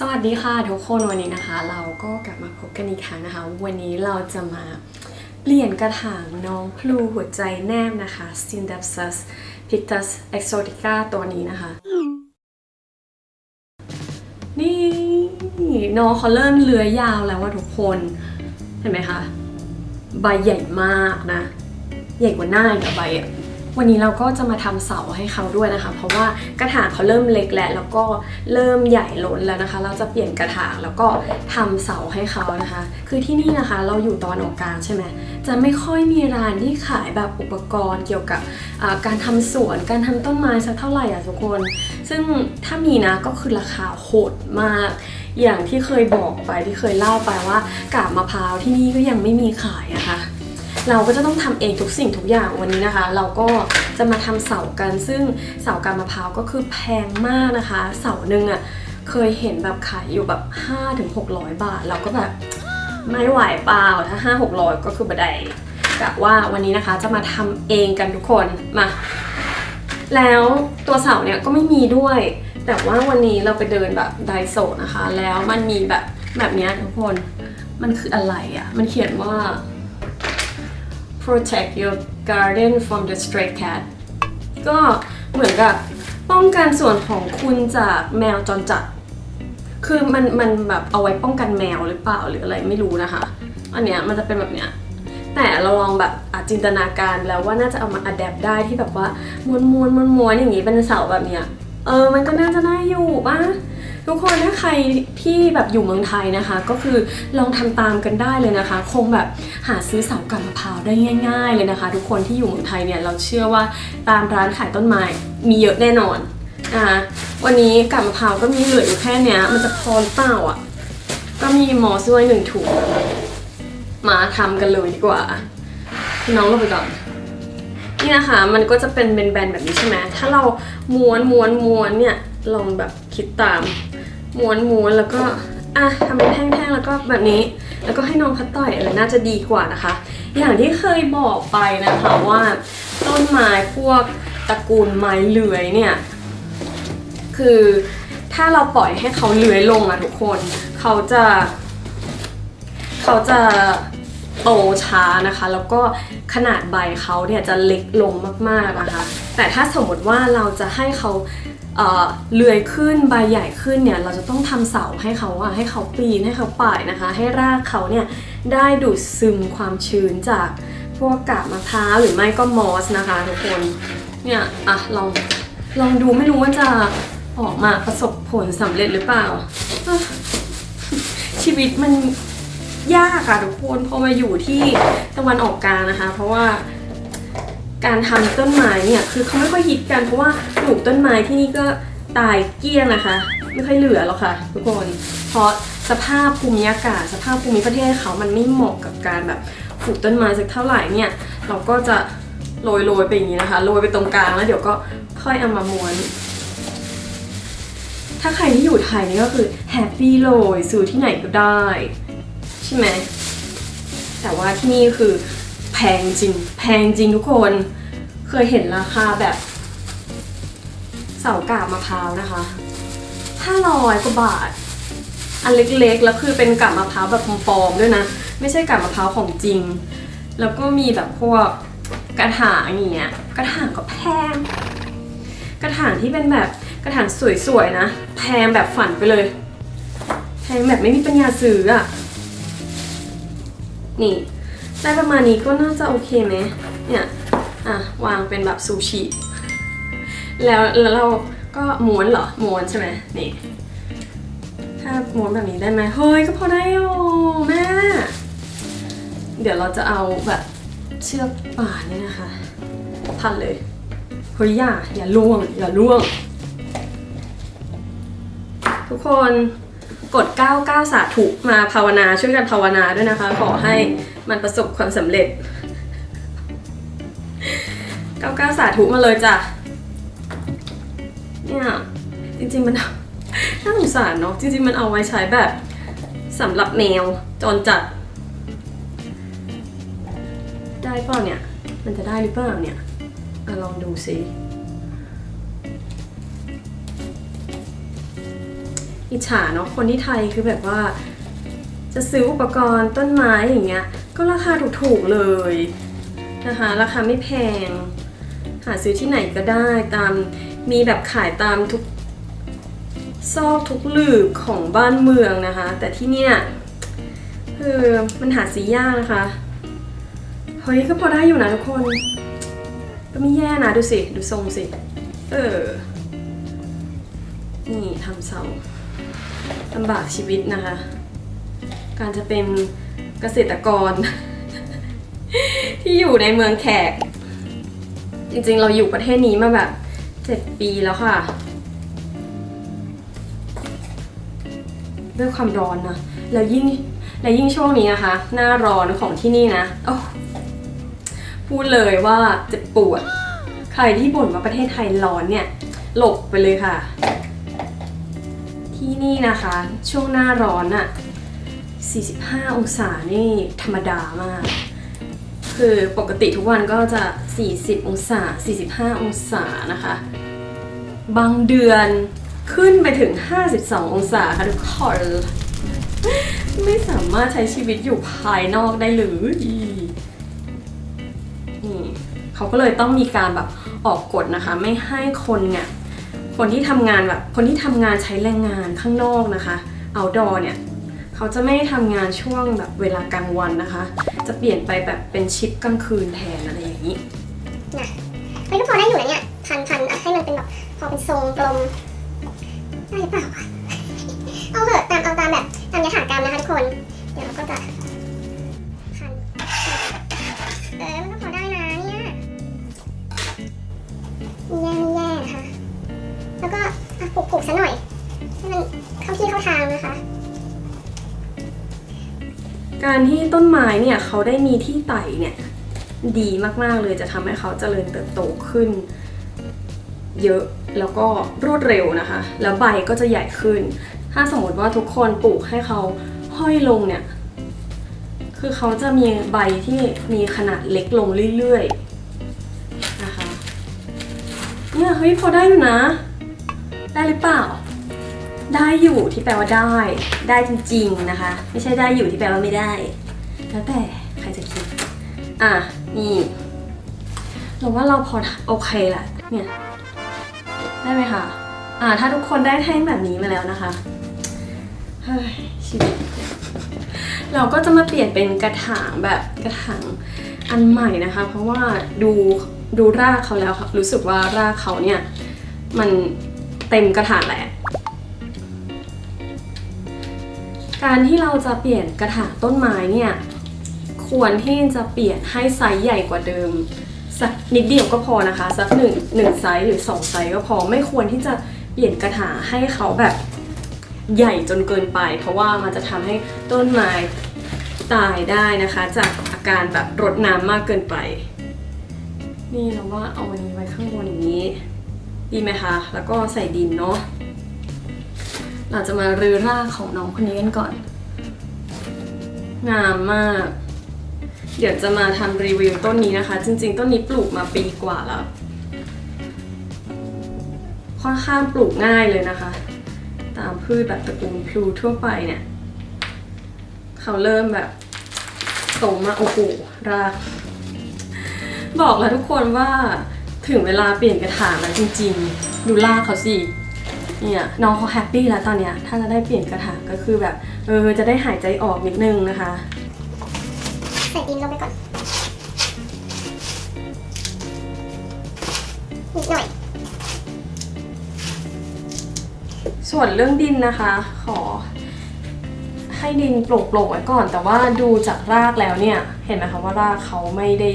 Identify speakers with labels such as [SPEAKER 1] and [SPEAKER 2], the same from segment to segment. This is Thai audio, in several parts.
[SPEAKER 1] สวัสดีค่ะทุกคนวันนี้นะคะ เราก็กลับมาพบกันอีกครั้งนะคะ วันนี้เราจะมาเปลี่ยนกระถางน้องพลูหัวใจแนบนะคะ s t i n d a p s u s Pictus Exotica ตัวนี้นะคะ นี่น้องเขาเริ่มเลื้อยยาวแล้วว่าทุกคนเห็นไหมคะ ใบใหญ่มากนะ ใหญ่กว่าหน้าอีกอะใบอะ วันนี้เราก็จะมาทำเสาให้เขาด้วยนะคะ เพราะว่ากระถางเขาเริ่มเล็กแล้วแล้วก็เริ่มใหญ่ล้นแล้วนะคะ เราจะเปลี่ยนกระถางแล้วก็ทำเสาให้เขานะคะ คือที่นี่นะคะเราอยู่ตอนออกกลางใช่ไหมจะไม่ค่อยมีร้านที่ขายแบบอุปกรณ์เกี่ยวกับการทำสวนการทำต้นไม้สักเท่าไหร่อะทุกคน ซึ่งถ้ามีนะก็คือราคาโหดมาก อย่างที่เคยบอกไปที่เคยเล่าไปว่ากาบมะพร้าวที่นี่ก็ยังไม่มีขายนะคะ เราก็จะต้องทำเองทุกสิ่งทุกอย่างวันนี้นะคะ เราก็จะมาทำเสากัน ซึ่งเสากามะพร้าวก็คือแพงมากนะคะ เสาหนึ่งอะ่ะเคยเห็นแบบขายอยู่แบบ5-600บาท เราก็แบบไม่ไหวเปล่าถ้า 5-600 ก็คือบัไดกะว่าวันนี้นะคะจะมาทำเองกันทุกคนมา แล้วตัวเสาเนี่ยก็ไม่มีด้วย แต่ว่าวันนี้เราไปเดินแบบไดโซนะคะ แล้วมันมีแบบแบบนี้ทุกคน มันคืออะไรอะ่ะ มันเขียนว่า protect your garden from the stray cat ก็เหมือนกับป้องกันส่วนของคุณจากแมวจรจัด คือมันมันแบบเอาไว้ป้องกันแมวหรือเปล่าหรืออะไรไม่รู้นะคะ อันเนี้ยมันจะเป็นแบบเนี้ย แต่เราลองแบบจินตนาการแล้วว่าน่าจะเอามาอัดแอปได้ที่แบบว่าม้วนม้วนม้วนม้วนอย่างนี้เป็นเสาแบบเนี้ย เออ มันก็น่าจะน่าอยู่ป่ะ ทุกคนถ้าใครที่แบบอยู่เมืองไทยนะคะ ก็คือลองทำตามกันได้เลยนะคะ คงแบบหาซื้อเสากับมะพร้าวได้ง่าย ๆ เลยนะคะ ทุกคนที่อยู่เมืองไทยเนี่ยเราเชื่อว่าตามร้านขายต้นไม้มีเยอะแน่นอนนะคะวันนี้กับมะพร้าวก็มีเหลืออยู่แค่เนี้ยมันจะพอหรือเปล่าอะก็มีมอสด้วยหนึ่งถุงมาทำกันเลยดีกว่าน้องลงไปก่อนนี่นะคะมันก็จะเป็นแบนๆแบบนี้ใช่ไหมถ้าเราม้วนม้วนม้วนเนี่ยลองแบบคิดตาม ม้วนม้วนแล้วก็อะทำเป็นแท่งๆแล้วก็แบบนี้ แล้วก็ให้น้องพัดต่อยเออน่าจะดีกว่านะคะ อย่างที่เคยบอกไปนะคะว่าต้นไม้พวกตระกูลไม้เลื้อยเนี่ย คือถ้าเราปล่อยให้เขาเลื้อยลงอะทุกคนเขาจะ เขาจะโตช้านะคะ แล้วก็ขนาดใบเขาเนี่ยจะเล็กลงมากๆนะคะ แต่ถ้าสมมติว่าเราจะให้เขา เลื้อยขึ้นใบใหญ่ขึ้นเนี่ยเราจะต้องทำเสาให้เขาอะให้เขาปีนให้เขาป่ายนะคะ ให้รากเขาเนี่ยได้ดูดซึมความชื้นจากพวกกาบมะพร้าวหรือไม่ก็มอสนะคะทุกคนเนี่ยอะลองลองดูไม่รู้ว่าจะออกมาประสบผลสำเร็จหรือเปล่า ชีวิตมันยากอะทุกคนพอมาอยู่ที่ตะวันออกกลางนะคะ เพราะว่า การทำต้นไม้เนี่ยคือเขาไม่ค่อยฮิตกันเพราะว่าปลูกต้นไม้ที่นี่ก็ตายเกลี้ยงนะคะ ไม่ค่อยเหลือหรอกค่ะ ทุกคนเพราะสภาพภูมิอากาศ สภาพภูมิประเทศเขามันไม่เหมาะกับการแบบปลูกต้นไม้สักเท่าไหร่เนี่ย เราก็จะโรยโรยไปอย่างนี้นะคะโรยไปตรงกลางแล้วเดี๋ยวก็ค่อยเอามาม้วน ถ้าใครที่อยู่ไทยนี่ก็คือแฮปปี้โรยซื้อที่ไหนก็ได้ ใช่ไหมแต่ว่าที่นี่คือ แพงจริง แพงจริงทุกคน เคยเห็นราคาแบบเสากาบมะพร้าวนะคะ500กว่าบาท อันเล็กๆ แล้วคือเป็นกาบมะพร้าวแบบปลอมๆด้วยนะ ไม่ใช่กาบมะพร้าวของจริง แล้วก็มีแบบพวกกระถางอย่างเงี้ย กระถางก็แพง กระถางที่เป็นแบบกระถางสวยๆนะ แพงแบบฝันไปเลย แพงแบบไม่มีปัญญาซื้ออะนี่ ได้ประมาณนี้ก็น่าจะโอเคไหมเนี่ยอะวางเป็นแบบซูชิแล้วแล้วเราก็ม้วนเหรอม้วนใช่ไหมนี่ ถ้าม้วนแบบนี้ได้ไหมเฮ้ยก็พอได้โอแม่เดี๋ยวเราจะเอาแบบเชือกป่านเนี่ยนะคะพันเลยเฮ้ยอย่าอย่าล่วงอย่าล่วง ทุกคนกด 99 สาธุมาภาวนาช่วยกันภาวนาด้วยนะคะ ขอให้ มันประสบความสำเร็จ99สาธุมาเลยจ้ะ เนี่ย จริงๆมันน่าสงสารเนาะจริงๆมันเอาไว้ใช้แบบสำหรับแมวจรจัด ได้เปล่าเนี่ย มันจะได้หรือเปล่าเนี่ยอลองดูสิอิจฉาเนาะคนที่ไทยคือแบบว่า จะซื้ออุปกรณ์ต้นไม้อย่างเงี้ย ก็ราคาถูกๆเลยนะคะ ราคาไม่แพง หาซื้อที่ไหนก็ได้ตามมีแบบขายตามทุกซอกทุกหลืบของบ้านเมืองนะคะ แต่ที่เนี่ยคือมันหาซื้อยากนะคะ เฮ้ยก็พอได้อยู่นะทุกคน ก็ไม่แย่นะดูสิ ดูทรงสิ เออ นี่ทำเสาลำบากชีวิตนะคะ การจะเป็น เกษตรกร ที่อยู่ในเมืองแขก จริงๆ เราอยู่ประเทศนี้มาแบบเจ็ดปีแล้วค่ะ ด้วยความร้อนนะแล้วยิ่งแล้วยิ่งช่วงนี้นะคะ หน้าร้อนของที่นี่นะโอ้พูดเลยว่าเจ็บปวด ใครที่บ่นว่าประเทศไทยร้อนเนี่ยหลบไปเลยค่ะ ที่นี่นะคะ ช่วงหน้าร้อนอะ 45 องศานี่ธรรมดามาก คือปกติทุกวันก็จะ 40 องศา 45 องศานะคะ บางเดือนขึ้นไปถึง 52 องศาค่ะทุกคนไม่สามารถใช้ชีวิตอยู่ภายนอกได้เลยนี่เขาก็เลยต้องมีการแบบออกกฎนะคะ ไม่ให้คนเนี่ยคนที่ทำงานแบบคนที่ทำงานใช้แรงงานข้างนอกนะคะ outdoor เนี่ย เขาจะไม่ได้ทำงานช่วงแบบเวลากลางวันนะคะ จะเปลี่ยนไปแบบเป็นชิปกลางคืนแทนอะไรอย่างนี้
[SPEAKER 2] นะเฮ้ยก็พอได้อยู่นะเนี่ยพันพันให้มันเป็นแบบพอเป็นทรงกลมได้หรือเปล่าวะเอาเถอะตามเอาตามแบบตามยถากรรมนะคะทุกคน เดี๋ยวเราก็จะ กา
[SPEAKER 1] รที่ต้นไม้เนี่ยเขาได้มีที่ไต่เนี่ยดีมากๆเลยจะทำให้เขาเจริญเติบโตขึ้น เยอะแล้วก็รวดเร็วนะคะ แล้วใบก็จะใหญ่ขึ้น ถ้าสมมติว่าทุกคนปลูกให้เขาห้อยลงเนี่ย คือเขาจะมีใบที่มีขนาดเล็กลงเรื่อยๆนะคะเนี่ยเฮ้ยพอได้อยู่นะ ได้หรือเปล่า ได้อยู่ที่แปลว่าได้ ได้จริงๆนะคะ ไม่ใช่ได้อยู่ที่แปลว่าไม่ได้ แล้วแต่ใครจะคิด อะ นี่เราว่าเราพอโอเคแหละเนี่ย ได้ไหมคะ อ่า ถ้าทุกคนได้แท่งแบบนี้มาแล้วนะคะ เฮ้ยชีวิตเราก็จะมาเปลี่ยนเป็นกระถางแบบกระถางอันใหม่นะคะ เพราะว่าดูดูรากเขาแล้วค่ะรู้สึกว่ารากเขาเนี่ย มันเต็มกระถางแหละ การที่เราจะเปลี่ยนกระถางต้นไม้เนี่ยควรที่จะเปลี่ยนให้ไซส์ใหญ่กว่าเดิม สักนิดเดียวก็พอนะคะ สักหนึ่งหนึ่งไซส์หรือสองไซส์ก็พอไม่ควรที่จะเปลี่ยนกระถางให้เขาแบบใหญ่จนเกินไป เพราะว่ามันจะทำให้ต้นไม้ตายได้นะคะ จากอาการแบบรดน้ำมากเกินไป นี่เราว่าเอาอันนี้ไว้ข้างบนอย่างนี้ ดีไหมคะ แล้วก็ใส่ดินเนาะ เราจะมารื้อรากของน้องคนนี้กันก่อน งามมาก เดี๋ยวจะมาทำรีวิวต้นนี้นะคะ จริง ๆ ต้นนี้ปลูกมาปีกว่าแล้ว ค่อนข้างปลูกง่ายเลยนะคะ ตามพืชแบบตระกูลพลูทั่วไปเนี่ย เขาเริ่มแบบโตมาโอ้โหราก บอกแล้วทุกคนว่าถึงเวลาเปลี่ยนกระถางแล้วจริง ๆ ดูรากเขาสิ เนี่ยน้องเขาแฮปปี้แล้วตอนเนี้ยถ้าจะได้เปลี่ยนกระถางก็คือแบบเออจะได้หายใจออกนิดนึงนะคะ
[SPEAKER 2] ใส่ดินลงไปก่อนนิดหน่อย
[SPEAKER 1] ส่วนเรื่องดินนะคะ ขอ ให้ดินโปร่งๆไว้ก่อน แต่ว่าดูจากรากแล้วเนี่ย เห็นไหมคะว่ารากเขาไม่ได้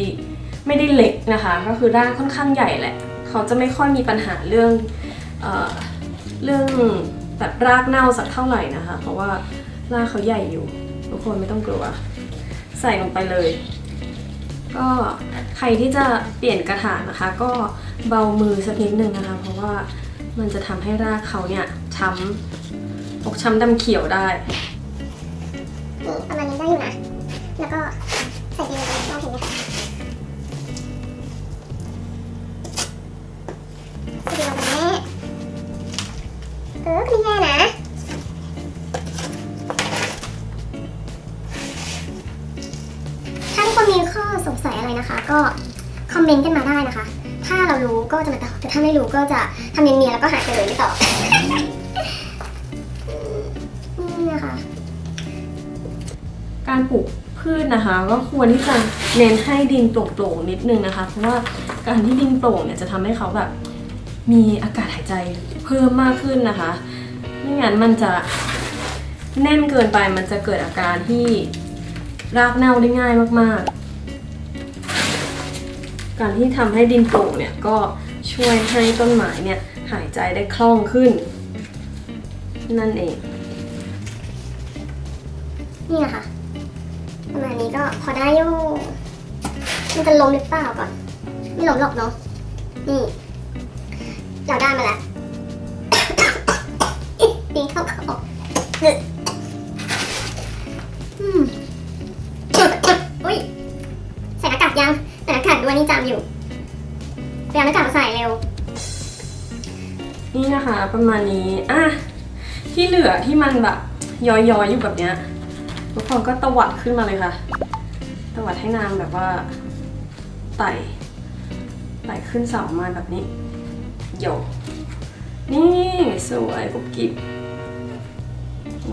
[SPEAKER 1] ไม่ได้เล็กนะคะ ก็คือรากค่อนข้างใหญ่แหละ เขาจะไม่ค่อยมีปัญหาเรื่องเอ่อ เรื่องแบบรากเน่าสักเท่าไหร่นะคะ เพราะว่ารากเขาใหญ่อยู่ ทุกคนไม่ต้องกลัว ใส่ลงไปเลย ก็ใครที่จะเปลี่ยนกระถางนะคะ ก็เบามือสักนิดนึงนะคะ เพราะว่ามันจะทำให้รากเขาเนี่ยช้ำอกช้ำดำเขียวได้
[SPEAKER 2] ถ้าไม่รู้ก็จะทำเนียนๆแล้วก็หายไปเลยไม่ตอบนี่นะคะ
[SPEAKER 1] การปลูกพืชนะคะ ก็ควรที่จะเน้นให้ดินโปร่งๆนิดนึงนะคะ เพราะว่าการที่ดินโปร่งเนี่ยจะทำให้เขาแบบมีอากาศหายใจเพิ่มมากขึ้นนะคะไม่งั้นมันจะแน่นเกินไปมันจะเกิดอาการที่รากเน่าได้ง่ายมากๆ การที่ทำให้ดินโปร่งเนี่ยก็ ช่วยให้ต้นไม้เนี่ยหายใจได้คล่องขึ้น นั่นเอง
[SPEAKER 2] นี่นะคะประมาณนี้ก็พอได้อยู่มันจะล้มหรือเปล่าก่อน ไม่ล้มหรอกเนาะนี่เราได้มาแล้วปีนเข้าคออืมอุ้ยใส่หน้ากากยังใส่หน้ากากด้วยนี่จำอยู่ ไปเอาหน้ากากมาใส่เร็ว
[SPEAKER 1] นี่นะคะประมาณนี้ อะ ที่เหลือที่มันแบบย้อยๆอยู่แบบเนี้ยทุกคนก็ตวัดขึ้นมาเลยค่ะ ตวัดให้นางแบบว่าไต่ไต่ขึ้นเสามาแบบนี้โยกนี่สวยกุบกิบ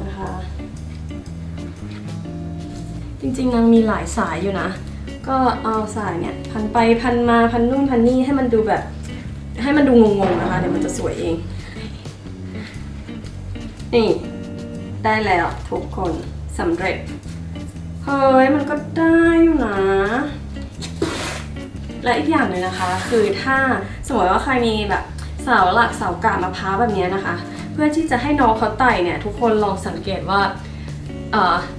[SPEAKER 1] นะคะ จริงๆนางมีหลายสายอยู่นะ ก็เอาสายเนี่ยพันไปพันมาพันนู่นพันนี่ให้มันดูแบบ ให้มันดูงงๆนะคะเดี๋ยวมันจะสวยเองนี่ได้แล้วทุกคนสำเร็จเฮ้ยมันก็ได้อยู่นะ และอีกอย่างหนึ่งนะคะ คือถ้าสมมติว่าใครมีแบบเสาหลักเสากาบมะพร้าวแบบนี้นะคะ เพื่อที่จะให้น้องเขาไต่เนี่ยทุกคนลองสังเกตว่า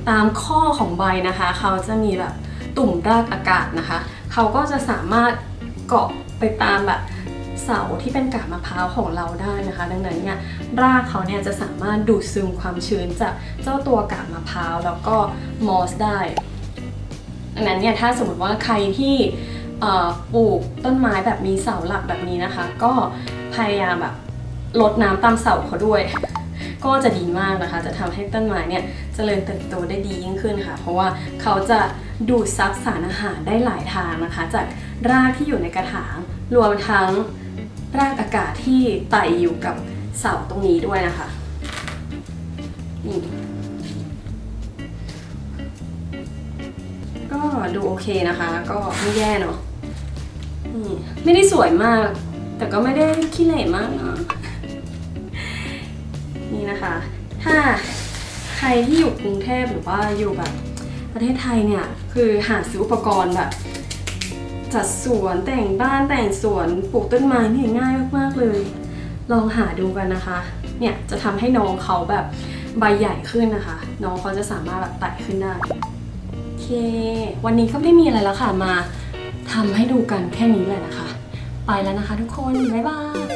[SPEAKER 1] ตามข้อของใบนะคะ เขาจะมีแบบ ตุ่มรากอากาศนะคะ เขาก็จะสามารถเกาะไปตามแบบเสาที่เป็นกาบมะพร้าวของเราได้นะคะ ดังนั้นเนี่ยรากเขาเนี่ยจะสามารถดูดซึมความชื้นจากเจ้าตัวกาบมะพร้าวแล้วก็มอสได้ดังนั้นเนี่ยถ้าสมมติว่าใครที่ปลูกต้นไม้แบบมีเสาหลักแบบนี้นะคะ ก็พยายามแบบลดน้ำตามเสาเขาด้วย ก็จะดีมากนะคะ จะทำให้ต้นไม้เนี่ยเจริญเติบโตได้ดียิ่งขึ้นค่ะ เพราะว่าเขาจะดูดซับสารอาหารได้หลายทางนะคะ จากรากที่อยู่ในกระถางรวมทั้งรากอากาศที่ไต่อยู่กับเสาตรงนี้ด้วยนะคะนี่ก็ดูโอเคนะคะ ก็ไม่แย่เนาะนี่ไม่ได้สวยมาก แต่ก็ไม่ได้ขี้เหร่มากนะ นี่นะคะ ถ้าใครที่อยู่กรุงเทพหรือว่าอยู่แบบประเทศไทยเนี่ย คือหาซื้ออุปกรณ์แบบ จัดสวนแต่งบ้านแต่งสวนปลูกต้นไม้นี่ง่ายมากๆเลย ลองหาดูกันนะคะ เนี่ยจะทำให้น้องเขาแบบใบใหญ่ขึ้นนะคะ น้องเขาจะสามารถแบบไต่ขึ้นได้โอเค วันนี้ก็ไม่มีอะไรแล้วค่ะมาทำให้ดูกันแค่นี้เลยนะคะ ไปแล้วนะคะทุกคน บ๊ายบาย